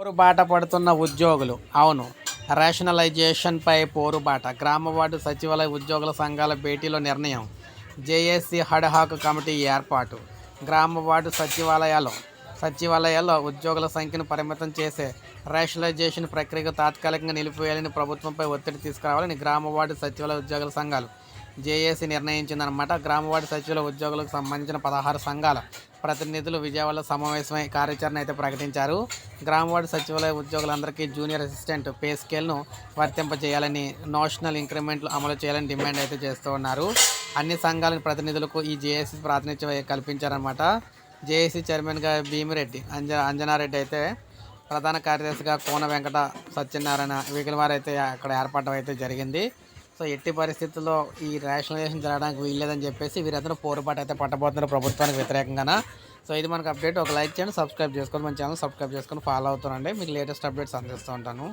పోరుబాట పడుతున్న ఉద్యోగులు. అవును రేషనలైజేషన్పై పోరుబాట. గ్రామవార్డు సచివాలయ ఉద్యోగుల సంఘాల భేటీలో నిర్ణయం. జేఏసీ హడ్హాక్ కమిటీ ఏర్పాటు. గ్రామవార్డు సచివాలయాలు సచివాలయాల్లో సచివాలయాల్లో ఉద్యోగుల సంఖ్యను పరిమితం చేసే రేషనలైజేషన్ ప్రక్రియకు తాత్కాలికంగా నిలిపివేయాలని ప్రభుత్వంపై ఒత్తిడి తీసుకురావాలని గ్రామవార్డు సచివాలయ ఉద్యోగుల సంఘాలు జేఏసీ నిర్ణయించిందనమాట గ్రామ సచివుల ఉద్యోగులకు సంబంధించిన పదహారు సంఘాల ప్రతినిధులు విజయవాడలో సమావేశమై కార్యాచరణ అయితే ప్రకటించారు. గ్రామ సచివాలయ ఉద్యోగులందరికీ జూనియర్ అసిస్టెంట్ పే స్కేల్ను వర్తింపజేయాలని నోషనల్ ఇంక్రిమెంట్లు అమలు చేయాలని డిమాండ్ అయితే చేస్తూ ఉన్నారు. అన్ని సంఘాల ప్రతినిధులకు ఈ జేఏసీ ప్రాతినిధ్యం కల్పించారనమాట జేఏసీ చైర్మన్గా భీమిరెడ్డి అంజ అంజనారెడ్డి అయితే ప్రధాన కార్యదర్శిగా కోన వెంకట సత్యనారాయణ వీగిల అయితే అక్కడ ఏర్పాటు అయితే జరిగింది. సో ఎట్టి పరిస్థితుల్లో ఈ రేషనలైజేషన్ జరగడానికి వీల్లేదని చెప్పేసి వీరందరూ పోరుబాటు అయితే పట్టబోతున్నారు ప్రభుత్వానికి వ్యతిరేకంగా సో ఇది మనకు అప్డేట్ ఒక లైక్ చేయండి సబ్స్క్రైబ్ చేసుకోండి. మన ఛానల్ సబ్స్క్రైబ్ చేసుకొని ఫాలో అవుతానండి మీకు లేటెస్ట్ అప్డేట్స్ అందిస్తూ ఉంటాను.